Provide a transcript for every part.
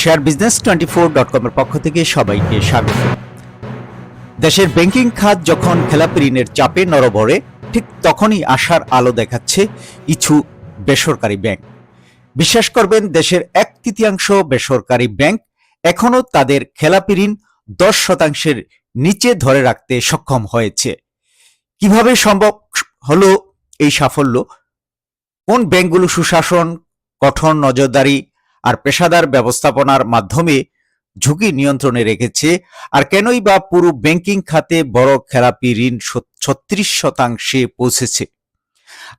Share business twenty four dot কমের পক্ষ থেকে সবাইকে স্বাগত। দেশের ব্যাংকিং খাত যখন খেলাপি ঋণের চাপে নরবরে, ঠিক তখনই আশার আলো দেখাচ্ছে কিছু বেসরকারি ব্যাংক। বিশ্বাস করবেন, দেশের এক তৃতীয়াংশ বেসরকারি ব্যাংক এখনও তাদের খেলাপি ঋণ দশ শতাংশের নিচে ধরে রাখতে সক্ষম হয়েছে। কীভাবে সম্ভব হলো এই সাফল্য? কোন ব্যাংকগুলো সুশাসন, কঠোর নজরদারি আর পেশাদার ব্যবস্থাপনার মাধ্যমে ঝুঁকি নিয়ন্ত্রণে রেখেছে। আর কেনই বা পুরো ব্যাংকিং খাতে বড় খেলাপি ঋণ ছত্রিশ শতাংশে পৌঁছেছে।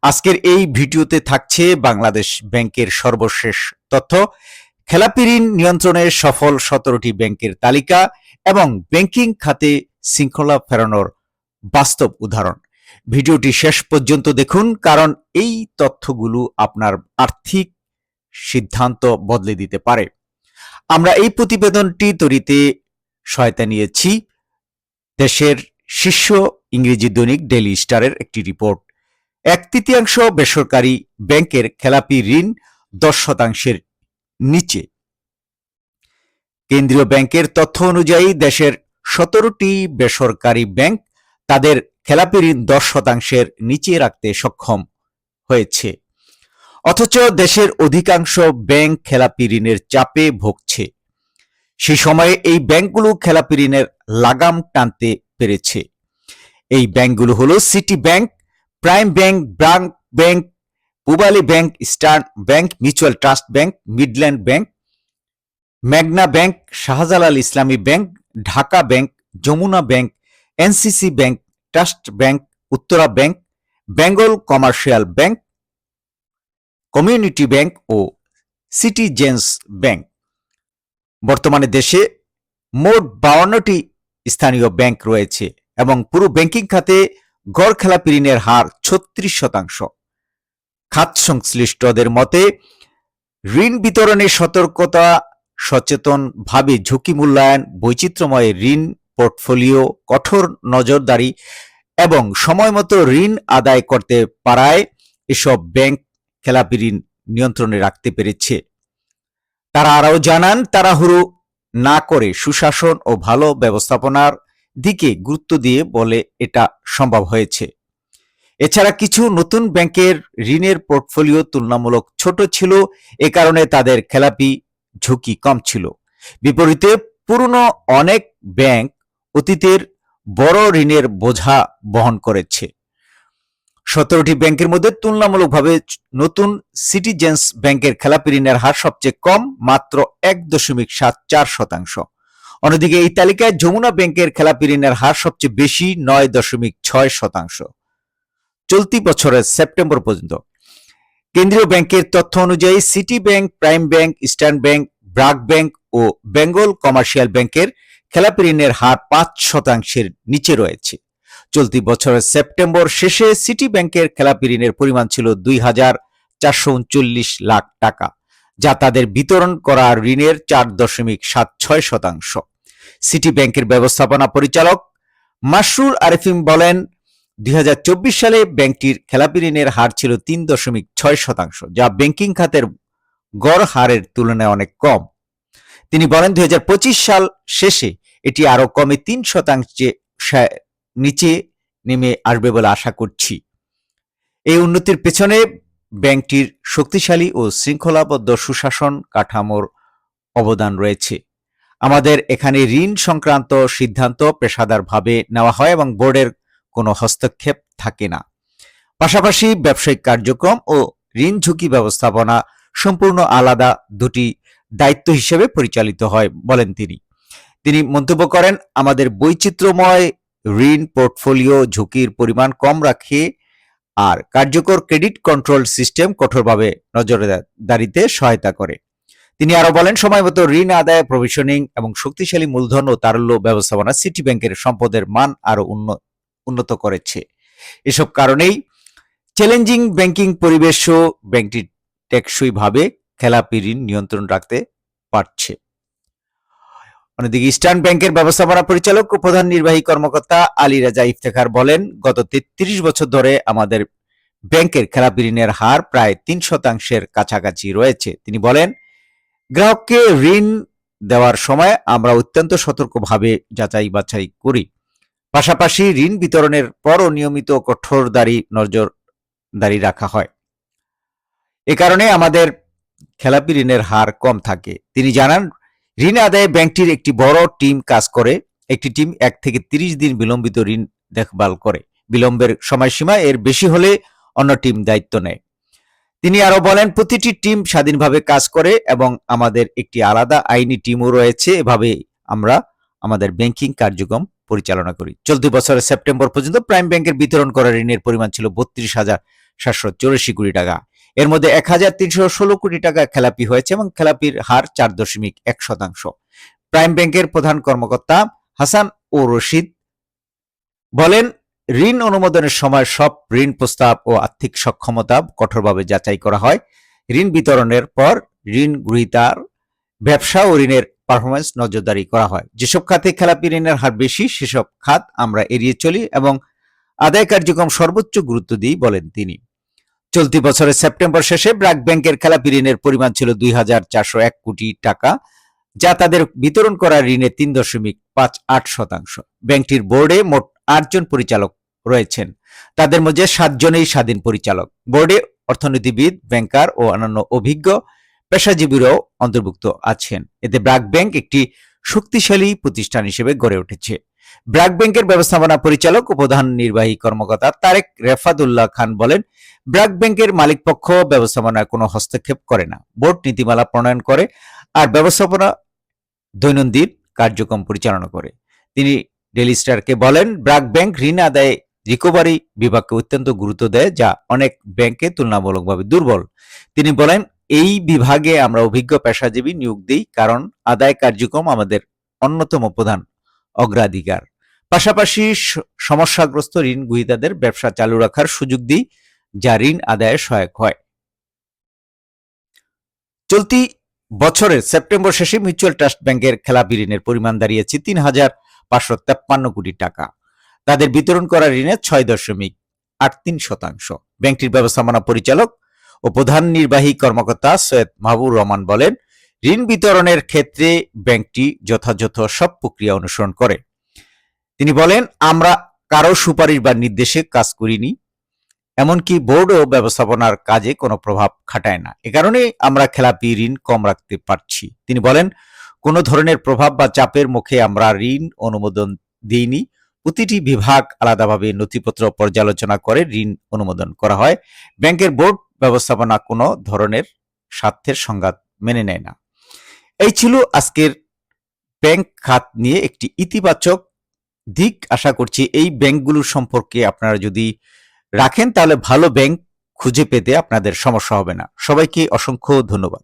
আজকের এই ভিডিওতে থাকছে বাংলাদেশ ব্যাংকের সর্বশেষ তথ্য। খেলাপি ঋণ নিয়ন্ত্রণের সফল সতেরোটি ব্যাংকের তালিকা এবং ব্যাংকিং খাতে শৃঙ্খলা ফেরানোর বাস্তব উদাহরণ। ভিডিওটি শেষ পর্যন্ত দেখুন, কারণ এই তথ্যগুলো আপনার আর্থিক সিদ্ধান্ত বদলে দিতে পারে। আমরা এই প্রতিবেদনটি তৈরিতে সহায়তা নিয়েছি। দেশের শীর্ষ ইংরেজি দৈনিক ডেইলি স্টারের একটি রিপোর্ট। এক তৃতীয়াংশ বেসরকারি ব্যাংকের খেলাপি ঋণ দশ শতাংশের নিচে। কেন্দ্রীয় ব্যাংকের তথ্য অনুযায়ী দেশের সতেরোটি বেসরকারি ব্যাংক তাদের খেলাপি ঋণ দশ শতাংশের নিচে রাখতে সক্ষম হয়েছে। অথচ দেশের অধিকাংশ ব্যাংক খেলাপি ঋণের চাপে ভুগছে। সে সময়ে এই ব্যাংকগুলো খেলাপি ঋণের লাগাম টানতে পেরেছে। এই ব্যাংকগুলো হলো City Bank, Prime Bank, BRAC Bank, Pubali Bank Eastern Bank, Mutual Trust Bank, Midland Bank, Magna Bank, Shahjalal Islami Bank, Dhaka Bank, Jamuna Bank, NCC Bank, Trust Bank, Uttara Bank, Bengal Commercial Bank Community Bank ও Citizens Bank. বর্তমানে দেশে মোট বাউন্নটি স্থানীয় bank রয়েছে এবং পুরো banking খাতে গড় খেলাপি ঋণের হার ছত্রিশ শতাংশ। খাত সংশ্লিষ্টদের মতে, ঋণ বিতরণে সতর্কতা সচেতনভাবে ঝুঁকি মূল্যায়ন, বৈচিত্র্যময় ঋণ পোর্টফোলিও, কঠোর নজরদারি এবং সময়মতো ঋণ আদায় করতে পারায় এসব ব্যাংক খেলাপি ঋণ নিয়ন্ত্রণে রাখতে পেরেছে। তারা আরও জানান, তাড়াহুড়ো না করে সুশাসন ও ভালো ব্যবস্থাপনার দিকে গুরুত্ব দিয়ে বলে এটা সম্ভব হয়েছে। এছাড়া কিছু নতুন ব্যাংকের ঋণের পোর্টফোলিও তুলনামূলক ছোট ছিল, এ কারণে তাদের খেলাপি ঝুঁকি কম ছিল। বিপরীতে, পুরনো অনেক ব্যাংক অতীতের বড় ঋণের বোঝা বহন করেছে। সতেরোটি ব্যাংকের মধ্যে তুলনামূলকভাবে নতুন সিটিজেন্স ব্যাংকের খেলাপি ঋণের হার সবচেয়ে কম, মাত্র এক দশমিক সাত চার শতাংশ। অন্যদিকে এই তালিকায় যমুনা ব্যাংকের খেলাপি ঋণের হার সবচেয়ে বেশি, নয় দশমিক ছয় শতাংশ। চলতি বছরের সেপ্টেম্বর পর্যন্ত কেন্দ্রীয় ব্যাংকের তথ্য অনুযায়ী City Bank Prime Bank Eastern Bank BRAC Bank ও বেঙ্গল কমার্শিয়াল ব্যাংকের খেলাপি ঋণের হার পাঁচ শতাংশের নিচে রয়েছে। চলতি বছরের সেপ্টেম্বর শেষে সিটি ব্যাংকের খেলাপি ঋণের পরিমাণ ছিল দুই হাজার চারশো উনচল্লিশ লাখ টাকা, যা তাদের বিতরণ করা ঋণের চার দশমিক সাত ছয় শতাংশ। সিটি ব্যাংকের ব্যবস্থাপনা পরিচালক মাসরুর আরিফিম বলেন, দুই হাজার চব্বিশ সালে ব্যাংকটির খেলাপি ঋণের হার ছিল তিন দশমিক ছয় শতাংশ, যা ব্যাংকিং খাতের গড় হারের তুলনায় অনেক কম। তিনি বলেন, দুই হাজার পঁচিশ সাল শেষে এটি আরও কমে তিন শতাংশে নিচে নেমে আসবে বলে আশা করছি। এই উন্নতির পেছনে ব্যাংকটির শক্তিশালী ও শৃঙ্খলাবদ্ধ সুশাসন কাঠামোর অবদান রয়েছে। আমাদের এখানে ঋণ সংক্রান্ত সিদ্ধান্ত পেশাদারভাবে নেওয়া হয় এবং বোর্ডের কোনো হস্তক্ষেপ থাকে না। পাশাপাশি ব্যবসায়িক কার্যক্রম ও ঋণ ঝুঁকি ব্যবস্থাপনা সম্পূর্ণ আলাদা দুটি দায়িত্ব হিসেবে পরিচালিত হয় বলেন তিনি। তিনি মন্তব্য করেন, আমাদের বৈচিত্র্যময় ঋণ পোর্টফোলিও ঝুঁকির পরিমাণ কম রাখে আর কার্যকর ক্রেডিট কন্ট্রোল সিস্টেম কঠোরভাবে নজরদারিতে সহায়তা করে। তিনি আরও বলেন, সময় মতো ঋণ আদায় প্রভিশনিং এবং শক্তিশালী মূলধন ও তারল্য ব্যবস্থাপনা সিটি ব্যাংকের সম্পদের মান আরও উন্নত করেছে। এসব কারণেই চ্যালেঞ্জিং ব্যাংকিং পরিবেশও ব্যাংকটি টেকসইভাবে খেলাপি ঋণ নিয়ন্ত্রণ রাখতে পারছে। অন্যদিকে ইস্টার্ন ব্যাংকের ব্যবস্থাপনা পরিচালক ও প্রধান নির্বাহী কর্মকর্তা আলী রাজা ইফতেখার বলেন, গত তেত্রিশ বছর ধরে আমাদের ব্যাংকের খেলাপি ঋণের হার প্রায় তিন শতাংশের কাছাকাছি রয়েছে। তিনি বলেন, গ্রাহককে ঋণ দেওয়ার সময় আমরা অত্যন্ত সতর্কভাবে যাচাই বাছাই করি। পাশাপাশি ঋণ বিতরণের পরও নিয়মিত কঠোরদারি নজরদারি রাখা হয়। এ কারণে আমাদের খেলাপি ঋণের হার কম থাকে। তিনি জানান ঋণ আদায়ে ব্যাংকটির একটি বড় টিম কাজ করে। একটি টিম এক থেকে তিরিশ দিন বিলম্বিত ঋণ দেখভাল করে। বিলম্বের সময়সীমা এর বেশি হলে অন্য টিম দায়িত্ব নেয়। তিনি আরও বলেন, প্রতিটি টিম স্বাধীনভাবে কাজ করে এবং আমাদের একটি আলাদা আইনি টিমও রয়েছে। এভাবে আমরা আমাদের ব্যাংকিং কার্যক্রম পরিচালনা করি। চলতি বছরের সেপ্টেম্বর পর্যন্ত প্রাইম ব্যাংকের বিতরণ করা ঋণের পরিমাণ ছিল বত্রিশ হাজার সাতশো চৌরাশি কোটি টাকা। এর মধ্যে এক হাজার তিনশো ষোলো কোটি টাকা খেলাপি হয়েছে এবং খেলাপির হার চার দশমিক এক শতাংশ। প্রাইম ব্যাংকের প্রধান কর্মকর্তা হাসান ও রশিদ বলেন, ঋণ অনুমোদনের সময় সব ঋণ প্রস্তাব ও আর্থিক সক্ষমতা কঠোরভাবে যাচাই করা হয়। ঋণ বিতরণের পর ঋণ গ্রহীতার ব্যবসা ও ঋণের পারফরমেন্স নজরদারি করা হয়। যেসব খাতে খেলাপি ঋণের হার বেশি, সেসব খাত আমরা এড়িয়ে চলি এবং আদায় কার্যক্রম সর্বোচ্চ গুরুত্ব দিই বলেন তিনি। চলতি বছরের সেপ্টেম্বর শেষে ব্র্যাক ব্যাংকের খেলাপি ঋণের পরিমাণ ছিল দুই হাজার চারশো এক কোটি টাকা, যা তাদের বিতরণ করা ঋণের তিন দশমিক পাঁচ আট শতাংশ। ব্যাংকটির বোর্ডে মোট আটজন পরিচালক রয়েছেন। তাদের মধ্যে সাতজনেই স্বাধীন পরিচালক। বোর্ডে অর্থনীতিবিদ, ব্যাংকার ও অন্যান্য অভিজ্ঞ পেশাজীবীরাও অন্তর্ভুক্ত আছেন। এতে ব্র্যাক ব্যাংক একটি শক্তিশালী প্রতিষ্ঠান হিসেবে গড়ে উঠেছে। ব্র্যাক ব্যাংকের ব্যবস্থাপনা পরিচালক ও প্রধান নির্বাহী কর্মকর্তা তারেক রেফাদুল্লাহ খান বলেন, ব্র্যাক ব্যাংকের মালিকপক্ষ ব্যবস্থাপনায় কোনো হস্তক্ষেপ করে না। বোর্ড নীতিমালা প্রণয়ন করে আর ব্যবস্থাপনা দৈনন্দিন কার্যক্রম পরিচালনা করে। তিনি ডেলি স্টারকে বলেন, ব্র্যাক ব্যাংক ঋণ আদায়ে রিকভারি বিভাগকে অত্যন্ত গুরুত্ব দেয়, যা অনেক ব্যাংকে তুলনামূলকভাবে দুর্বল। তিনি বলেন, এই বিভাগে আমরা অভিজ্ঞ পেশাজীবী নিয়োগ দিই কারণ আদায় কার্যক্রম আমাদের অন্যতম প্রধান। অগ্রাধিকার। পাশাপাশি সমস্যাগ্রস্ত ঋণ গ্রহীতাদের ব্যবসা চালু রাখার সুযোগ দিই, যা ঋণ আদায়ে সহায়ক হয়। চলতি বছরের সেপ্টেম্বর শেষে মিউচুয়াল ট্রাস্ট ব্যাংকের খেলাপি ঋণের পরিমাণ দাঁড়িয়েছে তিন হাজার পাঁচশো তেপ্পান্ন কোটি টাকা। তাদের বিতরণ করা ঋণের ছয় দশমিক আট তিন শতাংশ। ব্যাংকটির ব্যবস্থাপনা পরিচালক ও প্রধান নির্বাহী কর্মকর্তা সৈয়দ মাহবুর রহমান বলেন ঋণ বিতরণের ক্ষেত্রে ব্যাংকটি যথাযথ সব প্রক্রিয়া অনুসরণ করে। তিনি বলেন, আমরা কারও সুপারিশ বা নির্দেশে কাজ করিনি, এমনকি বোর্ডও ব্যবস্থাপনার কাজে কোনো প্রভাব খাটায় না। এ কারণে আমরা খেলাপি ঋণ কম রাখতে পারছি। তিনি বলেন, কোনো ধরনের প্রভাব বা চাপের মুখে আমরা ঋণ অনুমোদন দিইনি। প্রতিটি বিভাগ আলাদাভাবে নথিপত্র পর্যালোচনা করে ঋণ অনুমোদন করা হয়। ব্যাংকের বোর্ড ব্যবস্থাপনা কোনো ধরনের স্বার্থের সংঘাত মেনে নেয় না। এই ছিল আজকের ব্যাংক খাত নিয়ে একটি ইতিবাচক দিক। আশা করছি এই ব্যাংকগুলোর সম্পর্কে আপনারা যদি রাখেন, তাহলে ভালো ব্যাংক খুঁজে পেতে আপনাদের সমস্যা হবে না। সবাইকে অসংখ্য ধন্যবাদ।